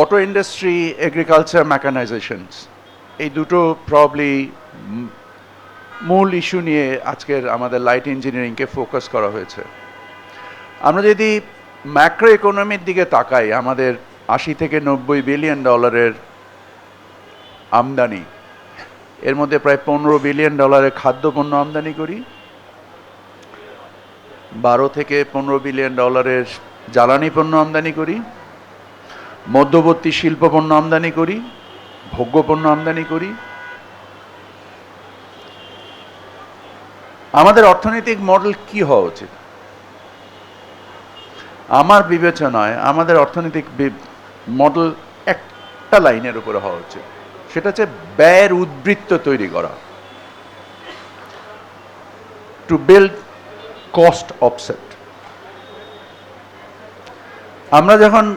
Auto industry agriculture মেকানাইজেশনস এই দুটো probably মূল ইস্যু নিয়ে আজকের আমাদের লাইট ইঞ্জিনিয়ারিংকে ফোকাস করা হয়েছে। আমরা যদি ম্যাক্রো ইকোনমির দিকে তাকাই, আমাদের আশি থেকে নব্বই বিলিয়ন ডলারের আমদানি, এর মধ্যে প্রায় পনেরো বিলিয়ন ডলারের খাদ্যপণ্য আমদানি করি, বারো থেকে পনেরো বিলিয়ন ডলারের জ্বালানি পণ্য আমদানি করি মধ্যবর্তী শিল্প পণ্য আমদানি করি ভোগ্য পণ্য আমদানি করি। আমাদের অর্থনৈতিক মডেল কি হওয়া উচিত? আমার বিবেচনায় আমাদের অর্থনৈতিক মডেল একটা লাইনের উপরে হওয়া উচিত। সেটা হচ্ছে ব্যয়ের উদ্বৃত্ত তৈরি করা। টু বিল্ড কস্ট অফসেট আমরা যখন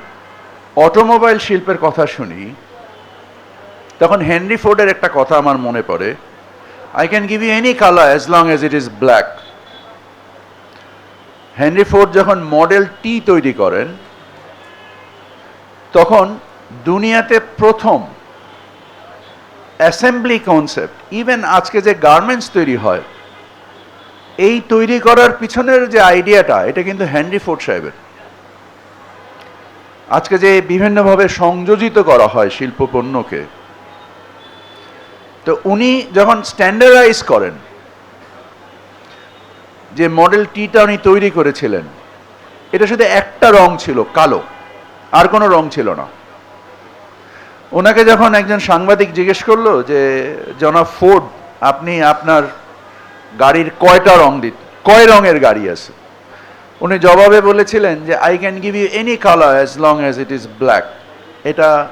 অটোমোবাইল শিল্পের কথা শুনি, তখন হেনরি ফোর্ডের একটা কথা আমার মনে পড়ে। I can give you any colour as long as it is black Henry Ford যখন মডেল টি তৈরি করেন, তখন দুনিয়াতে প্রথম অ্যাসেম্বলি কনসেপ্ট ইভেন আজকে যে গার্মেন্টস তৈরি হয়, এই তৈরি করার পিছনের যে আইডিয়াটা এটা কিন্তু হেনরি ফোর্ড সাহেবের। আজকে যে বিভিন্নভাবে সংযোজিত করা হয় শিল্প পণ্যকে তো উনি যখন স্ট্যান্ডার্ডাইজ করেন, যে মডেল টিটা উনি তৈরি করেছিলেন এটা শুধু একটা রং ছিল কালো, আর কোনো রং ছিল না। ওনাকে যখন একজন সাংবাদিক জিজ্ঞেস করল যে, জনাব ফোর্ড, আপনি আপনার গাড়ির কয়টা রং দিত, কয় রঙের গাড়ি আছে? উনি জবাবে বলেছিলেন যে I can give you any colour as long as it is black এটা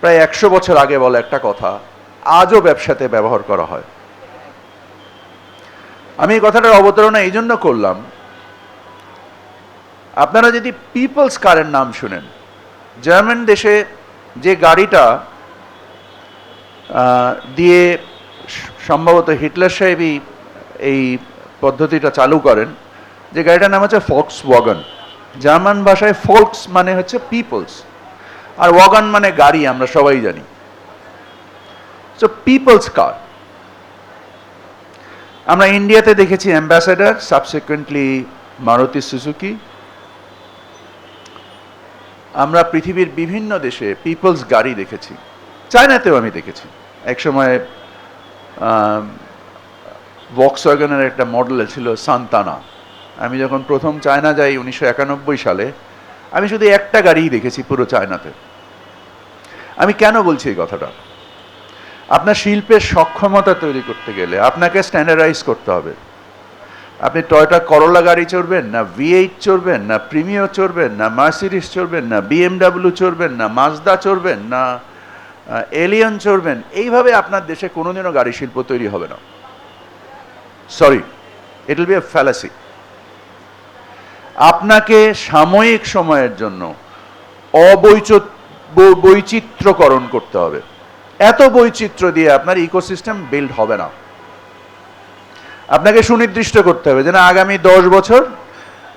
প্রায় একশো বছর আগে বলে একটা কথা। আজও ব্যবসাতে ব্যবহার করা হয়। আমি এই কথাটার অবতারণা এই জন্য করলাম। আপনারা যদি পিপলস কারের নাম শুনেন। জার্মান দেশে যে গাড়িটা দিয়ে সম্ভবত হিটলার সাহেবই এই পদ্ধতিটা চালু করেন যে গাড়িটার নাম হচ্ছে ফক্স ওয়াগন জার্মান ভাষায় ফোলকস মানে হচ্ছে পিপলস আর ওয়াগন মানে গাড়ি, আমরা সবাই জানি। সো পিপলস কার আমরা ইন্ডিয়াতে দেখেছি অ্যাম্বাসেডার সাবসিকুয়েন্টলি মারুতি সুজুকি আমরা পৃথিবীর বিভিন্ন দেশে পিপলস গাড়ি দেখেছি। চায়নাতেও আমি দেখেছি। একসময় ওয়াগনের একটা মডেল ছিল সান্তানা আমি যখন প্রথম চায়না যাই উনিশশো একানব্বই সালে, আমি শুধু একটা গাড়িই দেখেছি পুরো চায়নাতে। আমি কেন বলছি এই কথাটা? আপনার শিল্পের সক্ষমতা তৈরি করতে গেলে আপনাকে স্ট্যান্ডার্ডাইজ করতে হবে। আপনি টয়টা করলা গাড়ি চড়বেন, না ভি এইট চড়বেন, না প্রিমিও চড়বেন, না মার্সিডিস চড়বেন, না বিএমডাব্লিউ চড়বেন, না মাজদা চড়বেন, না এলিয়ন চড়বেন, এইভাবে আপনার দেশে কোনোদিনও গাড়ি শিল্প তৈরি হবে না। Sorry it will be a fallacy আপনাকে সাময়িক সময়ের জন্য অবৈচ বৈচিত্র্যকরণ করতে হবে। এত বৈচিত্র্য দিয়ে আপনার ইকোসিস্টেম বিল্ড হবে না। আপনাকে সুনির্দিষ্ট করতে হবে যে না, আগামী দশ বছর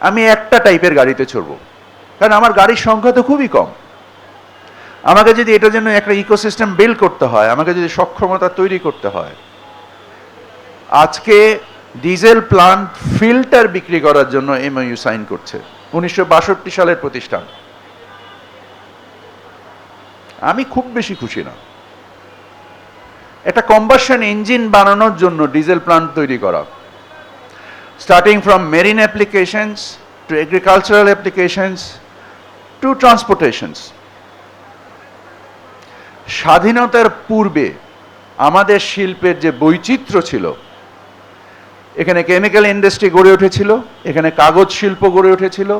আমি একটা টাইপের গাড়িতে চড়ব। কারণ আমার গাড়ির সংখ্যা তো খুবই কম। আমাকে যদি এটার জন্য একটা ইকোসিস্টেম বিল্ড করতে হয়, আমাকে যদি সক্ষমতা তৈরি করতে হয়, আজকে ডিজেল প্লান্ট ফিল্টার বিক্রি করার জন্য এমওইউ সাইন করছে। উনিশশো সালের প্রতিষ্ঠান। আমি খুব বেশি খুশি না। একটা কম্বাসন ইঞ্জিন বানানোর জন্য ডিজেল প্লান্ট তৈরি করা। Starting from marine applications to agricultural applications to transportations স্বাধীনতার পূর্বে আমাদের শিল্পের যে বৈচিত্র্য ছিল এখানে কেমিক্যাল ইন্ডাস্ট্রি গড়ে উঠেছিল, এখানে কাগজ শিল্প গড়ে উঠেছিল,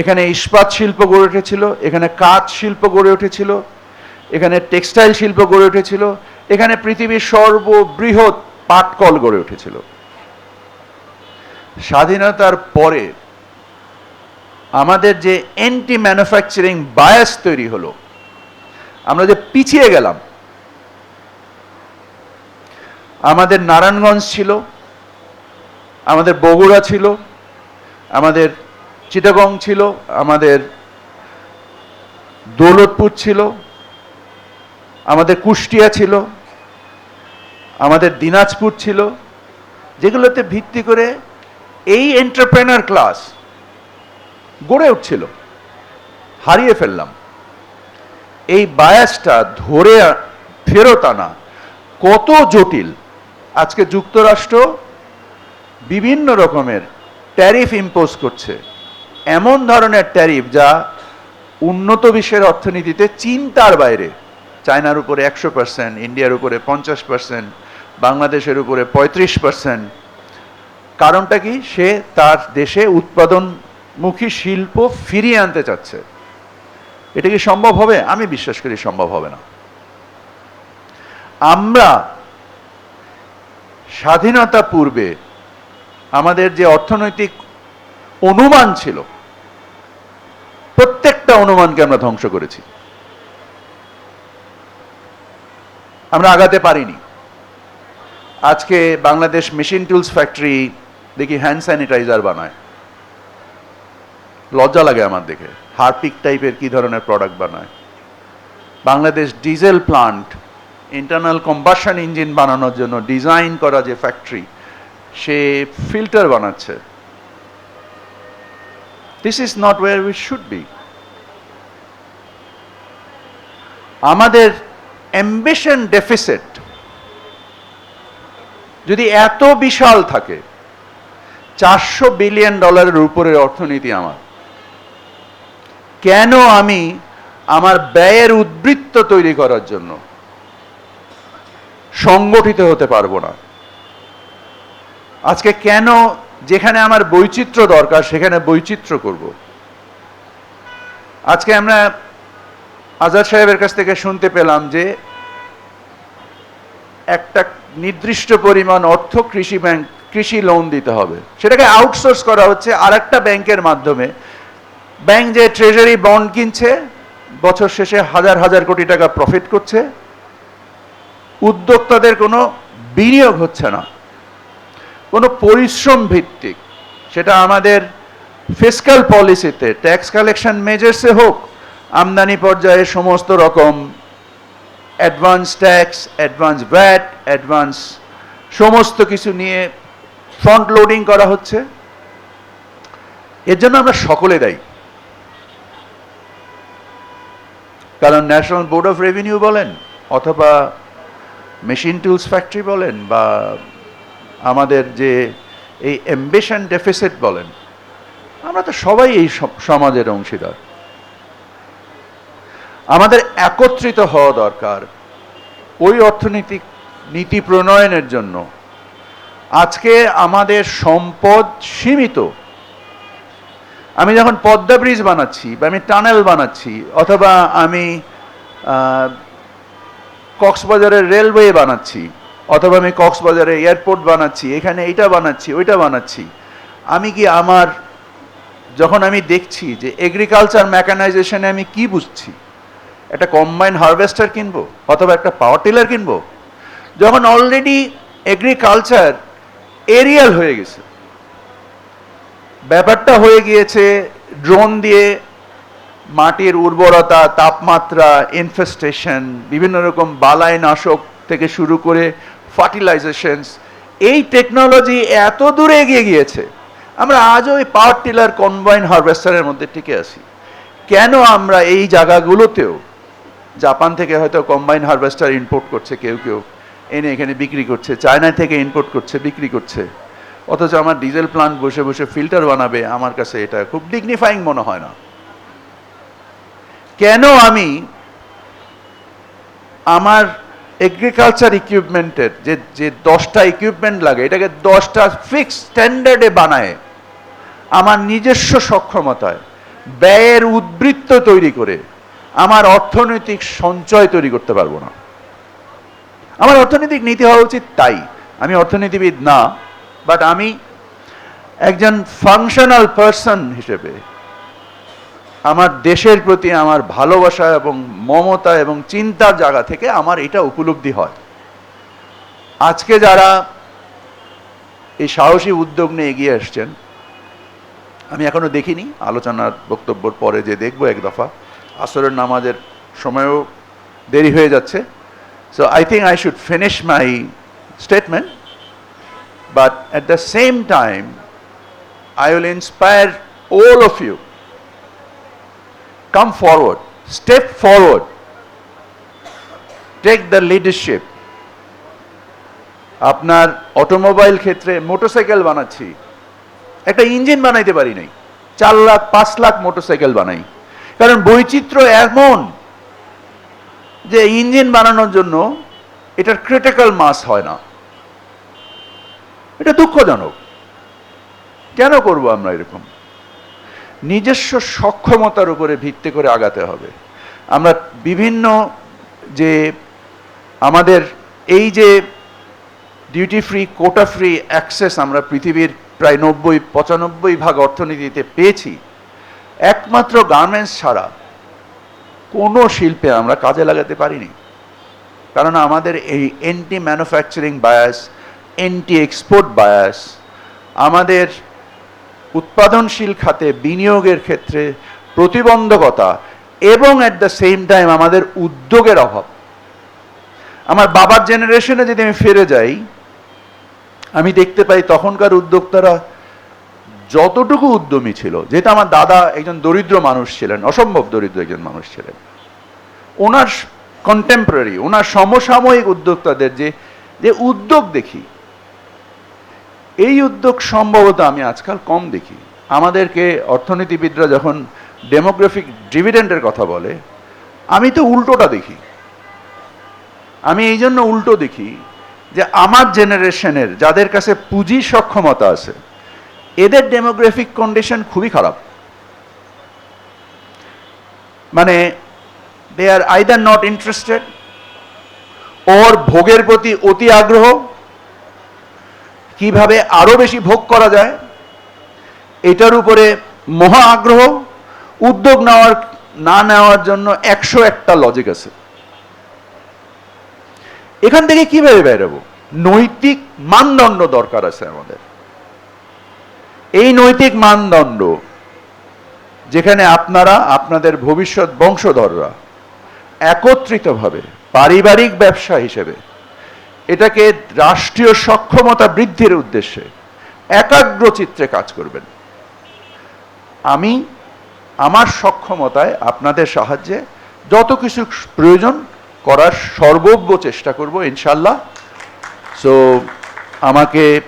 এখানে ইস্পাত শিল্প গড়ে উঠেছিল, এখানে কাঠ শিল্প গড়ে উঠেছিল, এখানে টেক্সটাইল শিল্প গড়ে উঠেছিল, এখানে পৃথিবীর সর্ববৃহৎ পাটকল গড়ে উঠেছিল। স্বাধীনতার পরে আমাদের যে এন্টি ম্যানুফ্যাকচারিং বায়াস তৈরি হলো, আমরা যে পিছিয়ে গেলাম, আমাদের নারায়ণগঞ্জ ছিল আমাদের বগুড়া ছিল, আমাদের চিটাগং ছিল, আমাদের দৌলতপুর ছিল, আমাদের কুষ্টিয়া ছিল, আমাদের দিনাজপুর ছিল, যেগুলোতে ভিত্তি করে এই এন্টারপ্রেনার ক্লাস গড়ে উঠছিল। হারিয়ে ফেললাম। এই বায়াসটা ধরে ফেরত আনা কত জটিল। আজকে যুক্তরাষ্ট্র বিভিন্ন রকমের ট্যারিফ ইম্পোজ করছে। এমন ধরনের ট্যারিফ যা উন্নত বিশ্বের অর্থনীতিতে চিন্তার বাইরে। চায়নার উপরে একশো পার্সেন্ট ইন্ডিয়ার উপরে পঞ্চাশ পার্সেন্ট বাংলাদেশের উপরে পঁয়ত্রিশ পার্সেন্ট কারণটা কি? সে তার দেশে উৎপাদনমুখী শিল্প ফিরিয়ে আনতে চাচ্ছে। এটা কি সম্ভব হবে? আমি বিশ্বাস করি সম্ভব হবে না। আমরা স্বাধীনতা পূর্বে আমাদের যে অর্থনৈতিক অনুমান ছিল, প্রত্যেকটা অনুমানকে আমরা ধ্বংস করেছি। আমরা আগাতে পারিনি। আজকে বাংলাদেশ মেশিন টুলস ফ্যাক্টরি দেখি হ্যান্ড স্যানিটাইজার বানায়। লজ্জা লাগে আমার দেখে, হারপিক টাইপের কি ধরনের প্রোডাক্ট বানায়। Bangladesh diesel plant, internal combustion engine বানানোর জন্য ডিজাইন করা যে ফ্যাক্টরি সে ফিল্টার বানাচ্ছে। This is not where we should be আমাদের অ্যাম্বিশন ডেফিসিট যদি এত বিশাল থাকে, চারশো বিলিয়ন ডলারের উপরের অর্থনীতি আমার। কেন আমি আমার ব্যয়ের উদ্বৃত্ত তৈরি করার জন্য সংগঠিত হতে পারব না? আজকে কেন যেখানে আমার বৈচিত্র্য দরকার, সেখানে বৈচিত্র্য করব? আজকে আমরা আজাদ সাহেবের কাছ থেকে শুনতে পেলাম যে একটা নির্দিষ্ট পরিমাণ অর্থ কৃষি ব্যাংক, কৃষি লোন দিতে হবে। সেটাকে আউটসোর্স করা হচ্ছে আর একটা ব্যাংকের মাধ্যমে। ব্যাংক যে ট্রেজারি বন্ড কিনছে, বছর শেষে হাজার হাজার কোটি টাকা প্রফিট করছে। উদ্যোক্তাদের কোনো বিনিয়োগ হচ্ছে না। কোনো পরিশ্রম ভিত্তিক। সেটা আমাদের ফিসক্যাল পলিসিতে ট্যাক্স কালেকশন মেজার্সে হোক, আমদানি পর্যায়ে সমস্ত রকম advance tax advance VAT advance সমস্ত কিছু নিয়ে ফ্রন্ট লোডিং করা হচ্ছে। এর জন্য আমরা সকলে দায়ী। কারণ ন্যাশনাল বোর্ড অফ রেভিনিউ বলেন, অথবা মেশিন টুলস ফ্যাক্টরি বলেন, বা আমাদের যে এই অ্যাম্বিশন ডেফিসিট বলেন, আমরা তো সবাই এই সমাজের অংশীদার। আমাদের একত্রিত হওয়া দরকার ওই অর্থনৈতিক নীতি প্রণয়নের জন্য। আজকে আমাদের সম্পদ সীমিত। আমি যখন পদ্মা ব্রিজ বানাচ্ছি বা আমি টানেল বানাচ্ছি অথবা আমি কক্সবাজারের রেলওয়ে বানাচ্ছি অথবা আমি কক্সবাজারে এয়ারপোর্ট বানাচ্ছি, এখানে এইটা বানাচ্ছি, ওইটা বানাচ্ছি। আমি কি আমার, যখন আমি দেখছি যে এগ্রিকালচার মেকানাইজেশনে আমি কি বুঝছি, একটা কম্বাইন হারভেস্টার কিনবো অথবা একটা পাওয়ার টিলার কিনবো, যখন অলরেডি এগ্রিকালচার এরিয়াল হয়ে গেছে, ব্যাপারটা হয়ে গিয়েছে ড্রোন দিয়ে মাটির উর্বরতা, তাপমাত্রা ইনফেস্টেশন বিভিন্ন রকম বালাই নাশক থেকে শুরু করে ফার্টিলাইজেশনস এই টেকনোলজি এত দূরে এগিয়ে গিয়েছে। আমরা আজও ওই পাওয়ার টিলার কম্বাইন হারভেস্টারের মধ্যে টিকে আছি। কেন আমরা এই জায়গাগুলোতেও, জাপান থেকে হয়তো কম্বাইন হারভেস্টার ইম্পোর্ট করছে কেউ কেউ, এনে এখানে বিক্রি করছে চায়না থেকে ইম্পোর্ট করছে, বিক্রি করছে, অথচ আমার ডিজেল প্লান্ট বসে বসে ফিল্টার বানাবে, আমার কাছে এটা খুব ডিগনিফাইং মনে হয় না। কেন আমি আমার এগ্রিকালচার ইকুইপমেন্টের যে যে দশটা ইকুইপমেন্ট লাগে, এটাকে দশটা ফিক্স স্ট্যান্ডার্ডে বানায়। আমার নিজস্ব সক্ষমতায়, ব্যয়ের উদ্বৃত্ত তৈরি করে, আমার অর্থনৈতিক সঞ্চয় তৈরি করতে পারব না। আমার অর্থনৈতিক নীতি হওয়া উচিত তাই। আমি অর্থনীতিবিদ না বাট আমি একজন ফাংশনাল পার্সন হিসেবে আমার দেশের প্রতি আমার ভালোবাসা এবং মমতা এবং চিন্তার জায়গা থেকে আমার এটা উপলব্ধি হয় আজকে যারা এই সাহসী উদ্যোগ নিয়ে এগিয়ে আসছেন আমি এখনও দেখিনি, আলোচনার বক্তব্যর পরে যে দেখব এক দফা আসরের নামাজের সময়ও দেরি হয়ে যাচ্ছে so I think I should finish my statement but at the same time I will inspire all of you. Come forward, step forward, take the leadership. আপনার অটোমোবাইল ক্ষেত্রে মোটরসাইকেল বানাচ্ছি। একটা ইঞ্জিন বানাইতে পারি নাই। চার লাখ পাঁচ লাখ মোটরসাইকেল বানাই। কারণ বৈচিত্র্য এমন যে ইঞ্জিন বানানোর জন্য এটার ক্রিটিক্যাল মাস হয় না। এটা দুঃখজনক। কেন করব আমরা এরকম? নিজস্ব সক্ষমতার উপরে ভিত্তি করে আগাতে হবে। আমরা বিভিন্ন যে আমাদের এই যে duty free quota free access আমরা পৃথিবীর প্রায় নব্বই, পঁচানব্বই ভাগ অর্থনীতিতে পেয়েছি, একমাত্র গার্মেন্টস ছাড়া কোনো শিল্পে আমরা কাজে লাগাতে পারিনি। কারণ আমাদের এই anti manufacturing bias anti export bias আমাদের উৎপাদনশীল খাতে বিনিয়োগের ক্ষেত্রে প্রতিবন্ধকতা এবং অ্যাট দ্য সেম টাইম আমাদের উদ্যোগের অভাব। আমার বাবার জেনারেশনে যদি আমি ফিরে যাই, আমি দেখতে পাই তখনকার উদ্যোক্তারা যতটুকু উদ্যমী ছিল, যেহেতু আমার দাদা একজন দরিদ্র মানুষ ছিলেন, অসম্ভব দরিদ্র একজন মানুষ ছিলেন, ওনার কন্টেম্পোরারি ওনার সমসাময়িক উদ্যোক্তাদের যে যে উদ্যোগ দেখি এই উদ্যোগ সম্ভবত আমি আজকাল কম দেখি। আমাদেরকে অর্থনীতিবিদরা যখন ডেমোগ্রাফিক ডিভিডেন্ডের কথা বলে, আমি তো উল্টোটা দেখি। আমি এই জন্য উল্টো দেখি যে আমার জেনারেশনের যাদের কাছে পুঁজি সক্ষমতা আছে, এদের ডেমোগ্রাফিক কন্ডিশন খুবই খারাপ। মানে they are either not interested ওর ভোগের প্রতি অতি আগ্রহ কীভাবে আরও বেশি ভোগ করা যায়, এটার উপরে মহা আগ্রহ, উদ্যোগ নেওয়ার, না নেওয়ার জন্য একশো একটা লজিক আছে। এখান থেকে কীভাবে বেরোবো নৈতিক মানদণ্ড দরকার আছে আমাদের। এই নৈতিক মানদণ্ড, যেখানে আপনারা, আপনাদের ভবিষ্যৎ বংশধররা একত্রিতভাবে, পারিবারিক ব্যবসা হিসেবে এটাকে রাষ্ট্রীয় সক্ষমতা বৃদ্ধির উদ্দেশ্যে একাগ্র চিত্রে কাজ করবেন। আমি আমার সক্ষমতায় আপনাদের সাহায্যে যত কিছু প্রয়োজন করার সর্বজ্ঞ চেষ্টা করব ইনশাল্লাহ সো আমাকে